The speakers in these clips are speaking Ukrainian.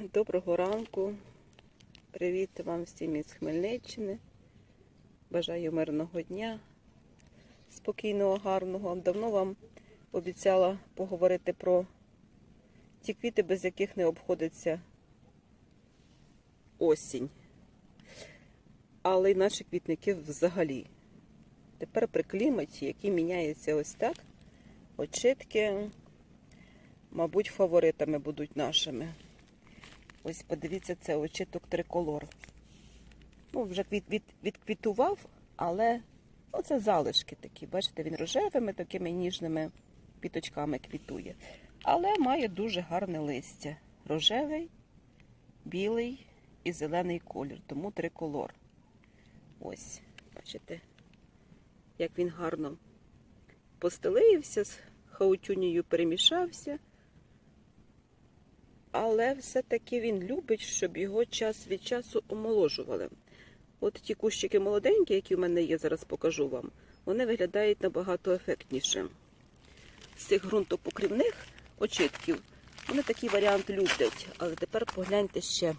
Доброго ранку. Привіт вам всім із Хмельниччини. Бажаю мирного дня, спокійного, гарного. Давно вам обіцяла поговорити про ті квіти, без яких не обходиться осінь. Але й наші квітники взагалі. Тепер при кліматі, який міняється ось так, очитки, мабуть, фаворитами будуть нашими. Ось подивіться, це очиток триколор. Ну, вже від, від, відквітував, але оце залишки такі. Бачите, він рожевими, такими ніжними квіточками квітує. Але має дуже гарне листя. Рожевий, білий і зелений колір, тому триколор. Ось, бачите, як він гарно постелився, з хаутюнею перемішався але все-таки він любить, щоб його час від часу омоложували. От ті кущики молоденькі, які в мене є, зараз покажу вам, вони виглядають набагато ефектніше. З цих ґрунтопокрівних очитків вони такий варіант люблять. Але тепер погляньте ще,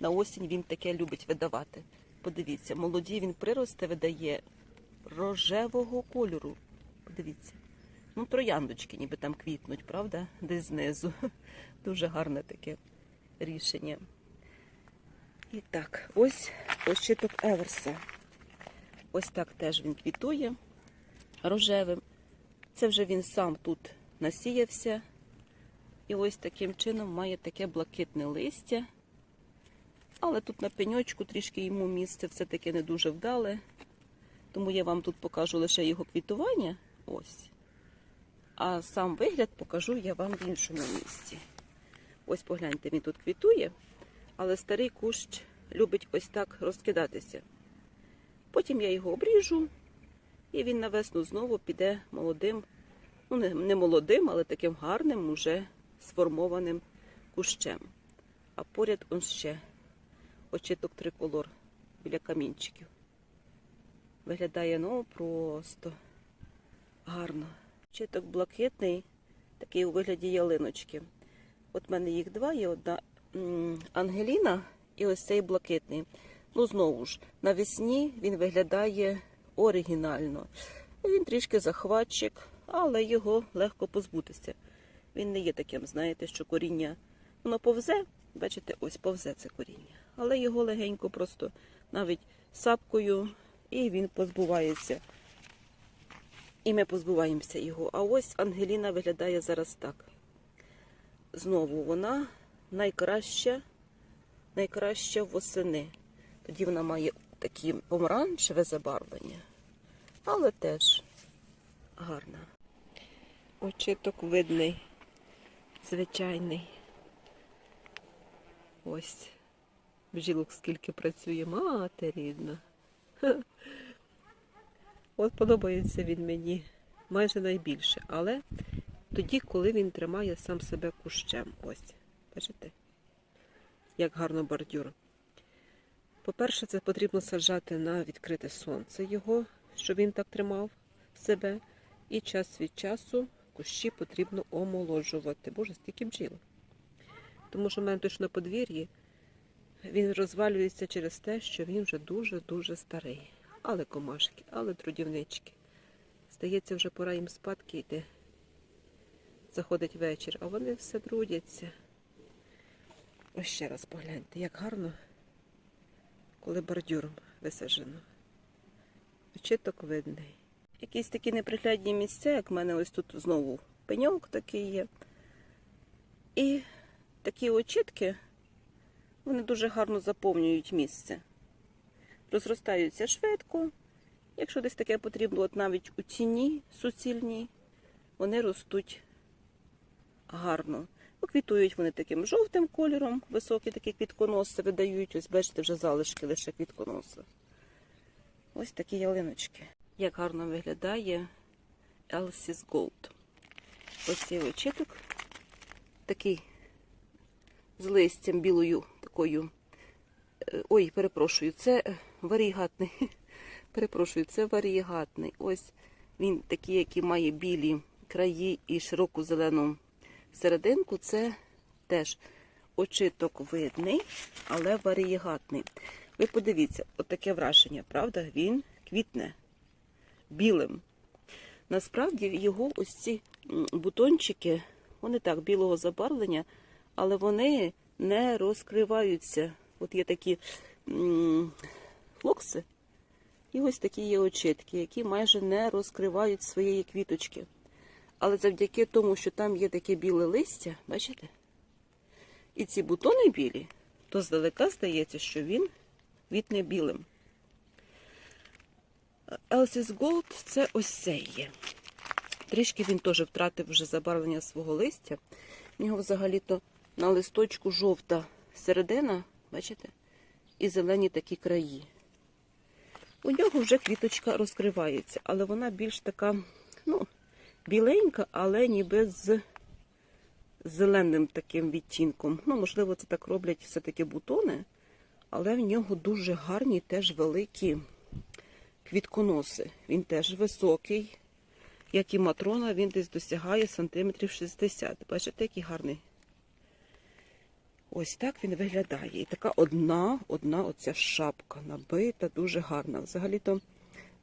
на осінь він таке любить видавати. Подивіться, молоді він приросте видає рожевого кольору. Подивіться. Ну, трояндочки ніби там квітнуть, правда? Десь знизу. Дуже гарне таке рішення. І так, ось ощиток Еверса. Ось так теж він квітує рожевим. Це вже він сам тут насіявся. І ось таким чином має таке блакитне листя. Але тут на пеньочку трішки йому місце все-таки не дуже вдале. Тому я вам тут покажу лише його квітування. Ось. А сам вигляд покажу я вам в іншому місці. Ось погляньте, він тут квітує, але старий кущ любить ось так розкидатися. Потім я його обріжу, і він на весну знову піде молодим, ну не, молодим, але таким гарним, уже сформованим кущем. А поряд он ще очиток триколор біля камінчиків. Виглядає ну просто гарно. Читок блакитний, такий у вигляді ялиночки. От в мене їх два, є одна Ангеліна і ось цей блакитний. Ну, знову ж, навесні він виглядає оригінально. Він трішки захватчик, але його легко позбутися. Він не є таким, знаєте, що коріння воно повзе. Бачите, ось повзе це коріння. Але його легенько просто навіть сапкою, і він позбувається. І ми позбуваємося його. А ось Ангеліна виглядає зараз так. Знову вона найкраща, найкраща восени. Тоді вона має такі помаранчеве забарвлення, але теж гарна. Очиток видний, звичайний. Ось. Бжілок скільки працює, мати рідна. От подобається він мені майже найбільше, але тоді, коли він тримає сам себе кущем. Ось, бачите, як гарно бордюр. По-перше, це потрібно саджати на відкрите сонце його, щоб він так тримав себе. І час від часу кущі потрібно омоложувати. Боже, стільки бджіл. Тому що в мене точно подвір'ї він розвалюється через те, що він вже дуже-дуже старий. Але комашки, але трудівнички. Здається, вже пора їм спадки йти. Заходить вечір, а вони все трудяться. Ось ще раз погляньте, як гарно, коли бордюром висаджено. Очиток видний. Якісь такі неприглядні місця, як в мене ось тут знову пеньок такий є. І такі очітки, вони дуже гарно заповнюють місце розростаються швидко. Якщо десь таке потрібно, от навіть у тіні суцільній, вони ростуть гарно. Квітують вони таким жовтим кольором, високі такі квітконоси видають. Ось, бачите, вже залишки лише квітконоси. Ось такі ялиночки. Як гарно виглядає Elsie's Gold. Ось цей очиток. Такий з листям білою такою Ой, перепрошую, це варігатний. Перепрошую, це варігатний. Ось він такий, який має білі краї і широку зелену серединку. Це теж очиток видний, але варієгатний. Ви подивіться, отаке враження, правда? Він квітне білим. Насправді його ось ці бутончики, вони так, білого забарвлення, але вони не розкриваються. От є такі м, флокси, і ось такі є очитки, які майже не розкривають своєї квіточки. Але завдяки тому, що там є таке біле листя, бачите? І ці бутони білі, то здалека здається, що він квітне білим. Elsis Gold це ось цей є. Трішки він теж втратив вже забарвлення свого листя. В нього взагалі-то на листочку жовта середина, бачите? І зелені такі краї. У нього вже квіточка розкривається, але вона більш така, ну, біленька, але ніби з зеленим таким відтінком. Ну, можливо, це так роблять все-таки бутони, але в нього дуже гарні, теж великі квітконоси. Він теж високий, як і матрона, він десь досягає сантиметрів 60. Бачите, який гарний. Ось так він виглядає. І така одна, одна оця шапка набита, дуже гарна. Взагалі-то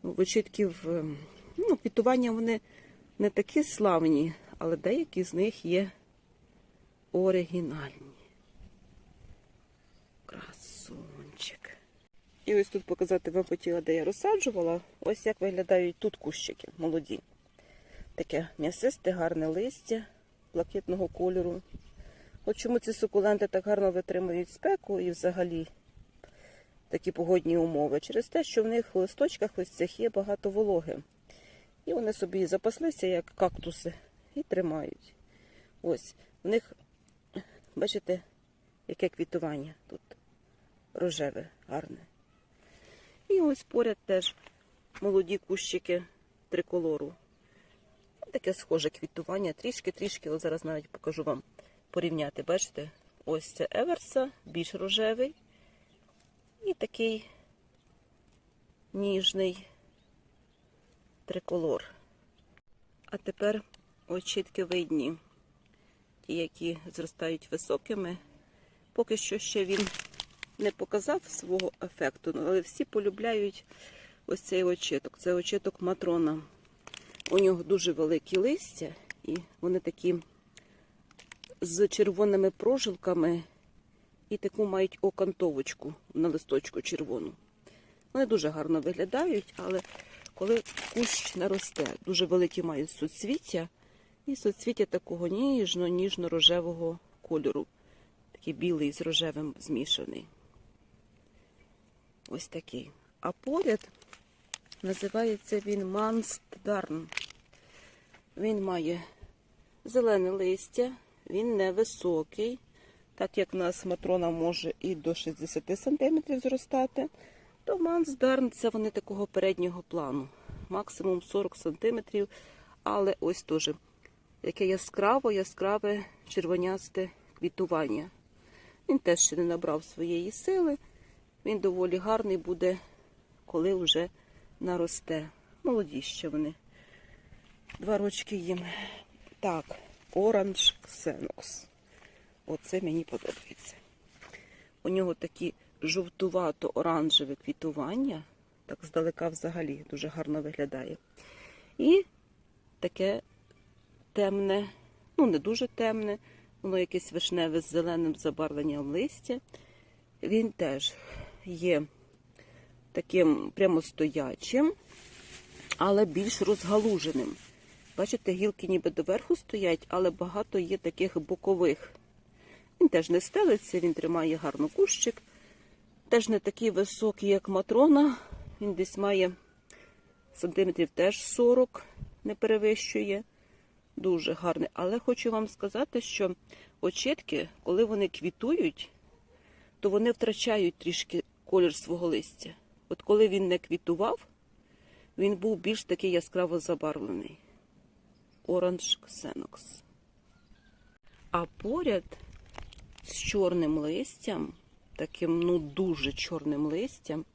ну, вичитків, ем, ну, вони не такі славні, але деякі з них є оригінальні. Красунчик. І ось тут показати вам хотіла, де я розсаджувала. Ось як виглядають тут кущики молоді. Таке м'ясисте, гарне листя блакитного кольору. От чому ці сукуленти так гарно витримують спеку і взагалі такі погодні умови? Через те, що в них в листочках ось цих є багато вологи. І вони собі запаслися, як кактуси, і тримають. Ось, в них, бачите, яке квітування тут рожеве, гарне. І ось поряд теж молоді кущики триколору. Таке схоже квітування, трішки-трішки, зараз навіть покажу вам порівняти. Бачите? Ось це Еверса, більш рожевий. І такий ніжний триколор. А тепер ось видні. Ті, які зростають високими. Поки що ще він не показав свого ефекту, але всі полюбляють ось цей очиток. Це очиток матрона. У нього дуже великі листя, і вони такі з червоними прожилками і таку мають окантовочку на листочку червону. Вони дуже гарно виглядають, але коли кущ наросте, дуже великі мають суцвіття, і суцвіття такого ніжно-ніжно-рожевого кольору. Такий білий з рожевим змішаний. Ось такий. А поряд називається він Манстдарн. Він має зелене листя, він невисокий, так як в нас матрона може і до 60 см зростати, то Мансдарн це вони такого переднього плану, максимум 40 см, але ось теж яке яскраво, яскраве червонясте квітування. Він теж ще не набрав своєї сили. Він доволі гарний буде, коли вже наросте. Молоді ще вони. Два рочки їм. Так, оранж ксенокс. Оце мені подобається. У нього такі жовтувато-оранжеве квітування. Так здалека взагалі дуже гарно виглядає. І таке темне, ну не дуже темне, воно якесь вишневе з зеленим забарвленням листя. Він теж є таким прямостоячим, але більш розгалуженим. Бачите, гілки ніби доверху стоять, але багато є таких бокових. Він теж не стелиться, він тримає гарно кущик. Теж не такий високий, як матрона. Він десь має сантиметрів теж 40, не перевищує. Дуже гарний. Але хочу вам сказати, що очітки, коли вони квітують, то вони втрачають трішки колір свого листя. От коли він не квітував, він був більш такий яскраво забарвлений. Оранж Ксенокс. А поряд з чорним листям, таким ну дуже чорним листям,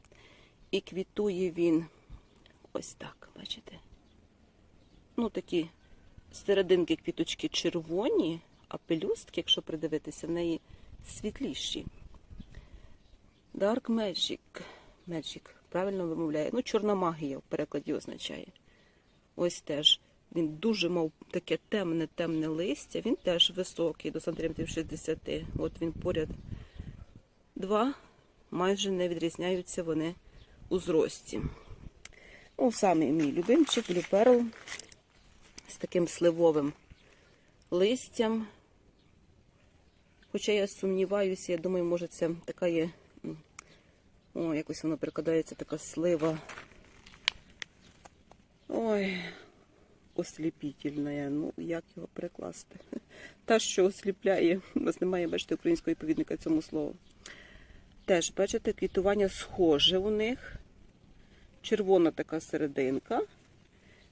і квітує він ось так, бачите? Ну, такі серединки квіточки червоні, а пелюстки, якщо придивитися, в неї світліші. Dark Magic. Magic, правильно вимовляє. Ну, чорна магія в перекладі означає. Ось теж. Він дуже мав таке темне, темне листя. Він теж високий, до сантиметрів 60. От він поряд. Два майже не відрізняються вони у зрості. Ну, самий мій любимчик Pearl з таким сливовим листям. Хоча я сумніваюся, я думаю, може це така є. О, якось воно прикладається, така слива. Ой, осліпітельна. Ну, як його перекласти? Та, що осліпляє. У нас немає, бачите, українського відповідника цьому слову. Теж, бачите, квітування схоже у них. Червона така серединка.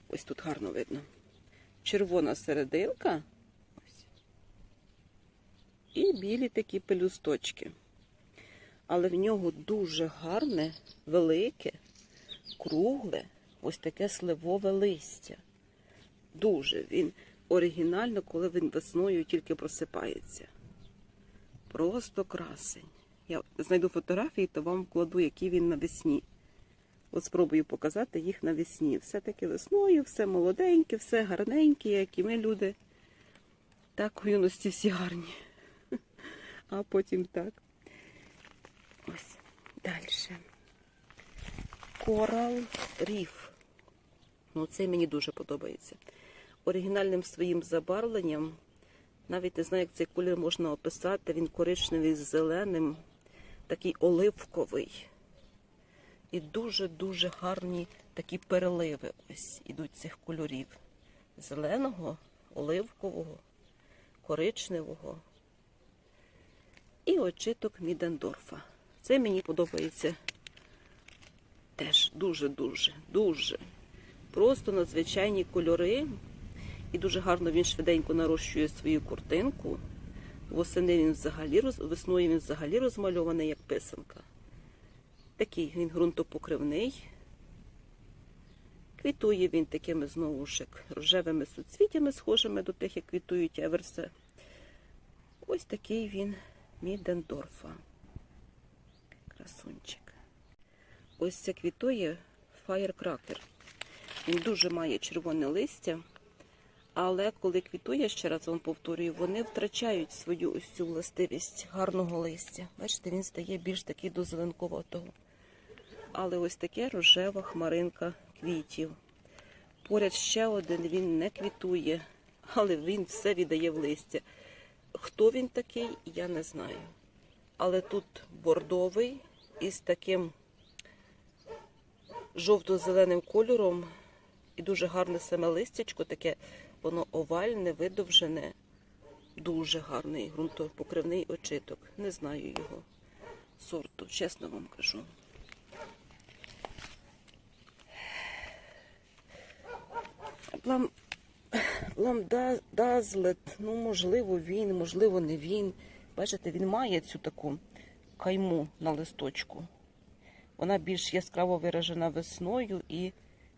Ось тут гарно видно. Червона серединка. І білі такі пелюсточки. Але в нього дуже гарне, велике, кругле, ось таке сливове листя. Дуже він оригінально, коли він весною тільки просипається. Просто красень. Я знайду фотографії, то вам вкладу, який він навесні. От спробую показати їх навесні. Все таки весною, все молоденьке, все гарненьке, як і ми люди. Так у юності всі гарні. А потім так. Ось. Далі. Корал Ріф. Ну, цей мені дуже подобається. Оригінальним своїм забарвленням, навіть не знаю, як цей колір можна описати. Він коричневий з зеленим, такий оливковий. І дуже-дуже гарні такі переливи ось ідуть цих кольорів. Зеленого, оливкового, коричневого і очиток Мідендорфа. Це мені подобається теж дуже-дуже, дуже. Просто надзвичайні кольори. І дуже гарно він швиденько нарощує свою куртинку. Восени він взагалі весною він взагалі розмальований як писанка. Такий він ґрунтопокривний. Квітує він такими знову ж рожевими суцвітями, схожими до тих, як квітують еверсе. Ось такий він Мідендорфа. Красунчик. Ось це квітує фаєркракер. Він дуже має червоне листя, але коли квітує, ще раз вам повторюю, вони втрачають свою ось цю властивість гарного листя. Бачите, він стає більш такий до зеленковатого. Але ось таке рожева хмаринка квітів. Поряд ще один він не квітує, але він все віддає в листя. Хто він такий, я не знаю. Але тут бордовий із таким жовто-зеленим кольором і дуже гарне саме листячко, таке воно овальне, видовжене, дуже гарний ґрунтопокривний очиток. Не знаю його сорту, чесно вам кажу. Плам, Ламдазлет, ну можливо він, можливо, не він. Бачите, він має цю таку кайму на листочку. Вона більш яскраво виражена весною і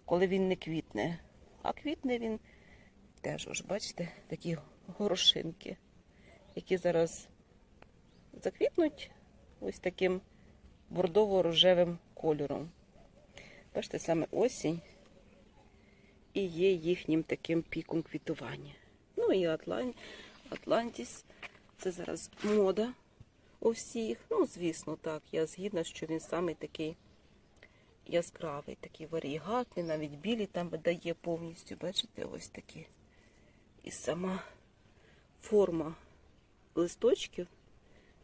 коли він не квітне. А квітне він теж, ось бачите, такі горошинки, які зараз заквітнуть ось таким бордово-рожевим кольором. Бачите, саме осінь і є їхнім таким піком квітування. Ну і Атлан... Атлантіс це зараз мода у всіх. Ну, звісно, так. Я згідна, що він саме такий яскравий, такий варігатний, навіть білі там видає повністю. Бачите, ось такі. І сама форма листочків,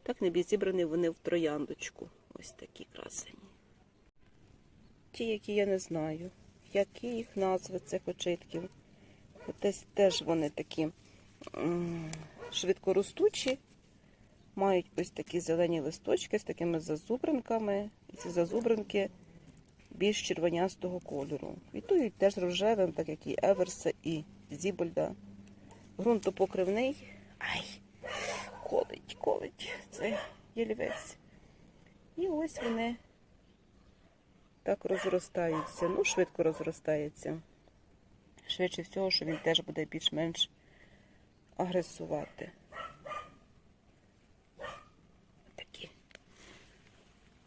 так не зібрані вони в трояндочку. Ось такі красені. Ті, які я не знаю, які їх назви цих очитків. Десь теж вони такі швидкоростучі, мають ось такі зелені листочки з такими зазубринками. І ці зазубринки більш червонястого кольору. Квітують теж рожевим, так як і Еверса, і Зібольда ґрунтопокривний. Ай! Колить, колить. Це ялівець. І ось вони так розростаються. Ну, швидко розростаються. Швидше всього, що він теж буде більш-менш агресувати. Такі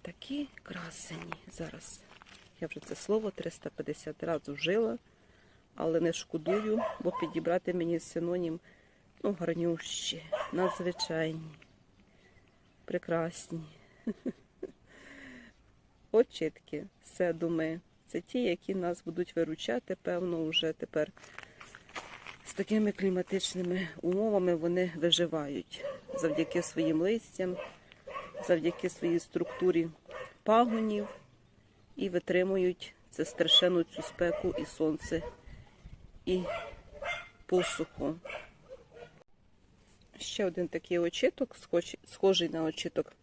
такі красені. Зараз я вже це слово 350 разів вжила але не шкодую, бо підібрати мені синонім ну, гарнющі, надзвичайні, прекрасні. Очітки, все думаю. Це ті, які нас будуть виручати, певно, вже тепер з такими кліматичними умовами вони виживають завдяки своїм листям, завдяки своїй структурі пагонів і витримують це страшенну цю спеку і сонце, і посуху. Ще один такий очіток, схожий на очіток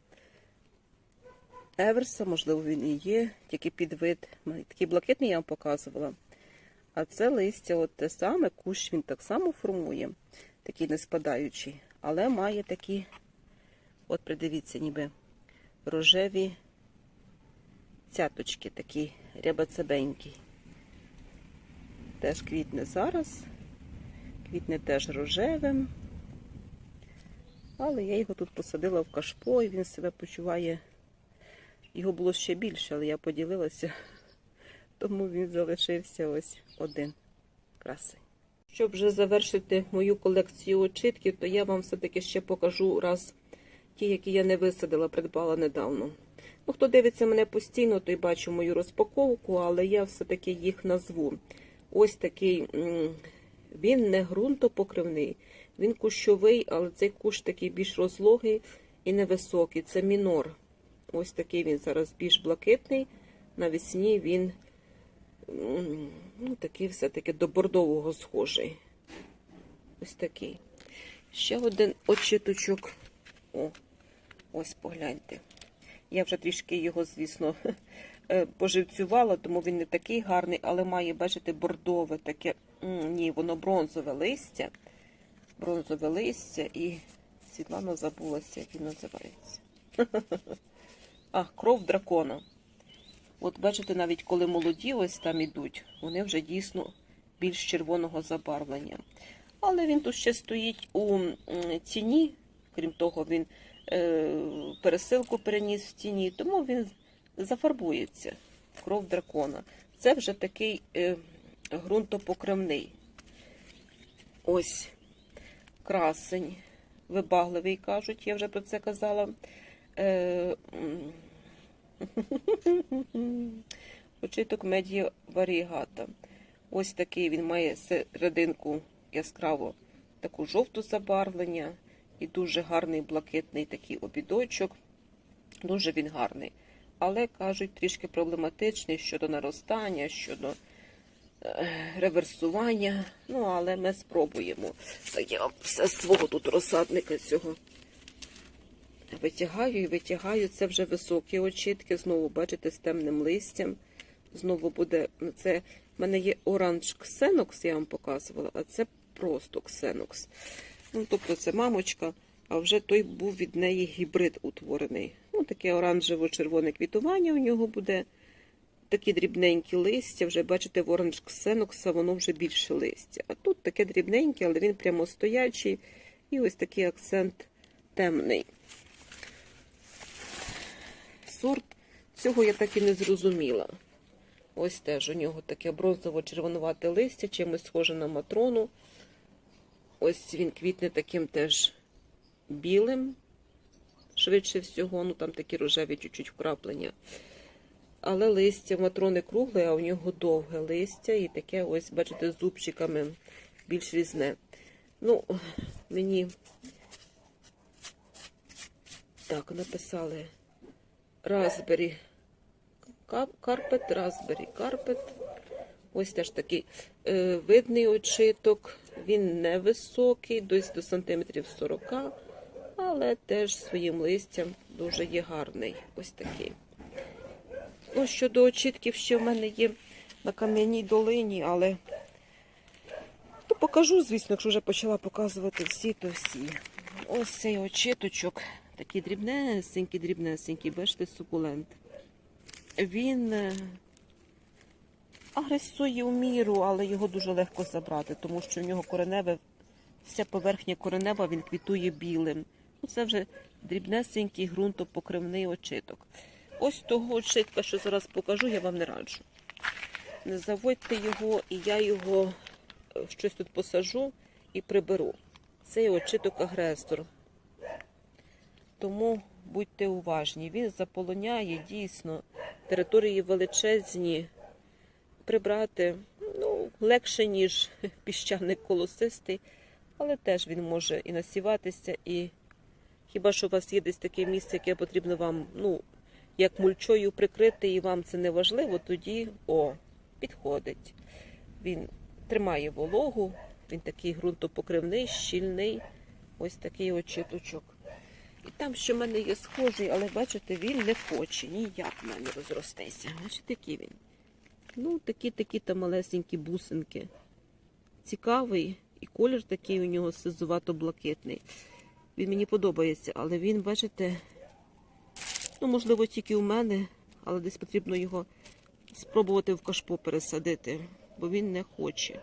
Еверса, можливо, він і є, тільки під вид. Такий блакитний я вам показувала. А це листя, от те саме, кущ він так само формує, такий не спадаючий, але має такі, от придивіться, ніби рожеві цяточки, такі рябацебенькі. Теж квітне зараз, квітне теж рожевим. Але я його тут посадила в кашпо, і він себе почуває. Його було ще більше, але я поділилася, тому він залишився ось один красень. Щоб вже завершити мою колекцію очитків, то я вам все-таки ще покажу раз ті, які я не висадила, придбала недавно. Ну, хто дивиться мене постійно, той бачив мою розпаковку, але я все-таки їх назву. Ось такий, він не ґрунтопокривний, він кущовий, але цей кущ такий більш розлогий і невисокий. Це мінор. Ось такий він зараз більш блакитний. Навесні він ну, такий все-таки до бордового схожий. Ось такий. Ще один очіточок. О, ось погляньте. Я вже трішки його, звісно, поживцювала, тому він не такий гарний, але має, бачите, бордове таке. Ні, воно бронзове листя. Бронзове листя і Світлана забулася, як він називається. А, кров дракона. От бачите, навіть коли молоді ось там ідуть, вони вже дійсно більш червоного забарвлення. Але він тут ще стоїть у тіні, крім того, він е, пересилку переніс в тіні, тому він зафарбується. Кров дракона. Це вже такий е, ґрунтопокривний. Ось красень, вибагливий, кажуть, я вже про це казала. Е, м, Очиток медіа варігата. Ось такий він має серединку яскраво таку жовту забарвлення і дуже гарний блакитний такий обідочок. Дуже він гарний. Але кажуть, трішки проблематичний щодо наростання, щодо е, реверсування. Ну, але ми спробуємо. Так я все свого тут розсадника цього Витягаю і витягаю. Це вже високі очітки. Знову, бачите, з темним листям. Знову буде. ну, Це в мене є оранж ксенокс, я вам показувала, а це просто ксенокс. Ну, тобто це мамочка, а вже той був від неї гібрид утворений. Ну, таке оранжево-червоне квітування у нього буде. Такі дрібненькі листя, вже бачите, в оранж ксенокса воно вже більше листя. А тут таке дрібненьке, але він прямо стоячий. І ось такий акцент темний сорт. Цього я так і не зрозуміла. Ось теж у нього таке бронзово-червонувате листя, чимось схоже на матрону. Ось він квітне таким теж білим, швидше всього, ну там такі рожеві чуть-чуть вкраплення. Але листя матрони кругле, а у нього довге листя і таке, ось, бачите, з зубчиками більш різне. Ну, мені так написали. Raspberry карпет, Raspberry карпет. Ось теж такий е, видний очиток. Він невисокий, десь до сантиметрів 40, але теж своїм листям дуже є гарний. Ось такий. Ну, щодо очитків, ще в мене є на кам'яній долині, але то покажу, звісно, якщо вже почала показувати всі, то всі. Ось цей очиточок. Такий дрібнесенький, дрібнесенький, бачите, сукулент. Він е, агресує в міру, але його дуже легко забрати, тому що в нього кореневе, вся поверхня коренева, він квітує білим. Ну, Це вже дрібнесенький ґрунтопокривний очиток. Ось того очитка, що зараз покажу, я вам не раджу. Не заводьте його, і я його е, щось тут посажу і приберу. Це є очиток агресор. Тому будьте уважні. Він заполоняє дійсно території величезні. Прибрати ну, легше, ніж піщаник колосистий, але теж він може і насіватися, і хіба що у вас є десь таке місце, яке потрібно вам, ну, як мульчою прикрити, і вам це не важливо, тоді о, підходить. Він тримає вологу, він такий ґрунтопокривний, щільний, ось такий очіточок. І там, що в мене є схожий, але бачите, він не хоче ніяк в мене розростеться. Бачите, який він. Ну, такі-такі там малесенькі бусинки. Цікавий, і колір такий у нього сизувато-блакитний. Він мені подобається, але він, бачите, ну, можливо, тільки у мене, але десь потрібно його спробувати в кашпо пересадити, бо він не хоче.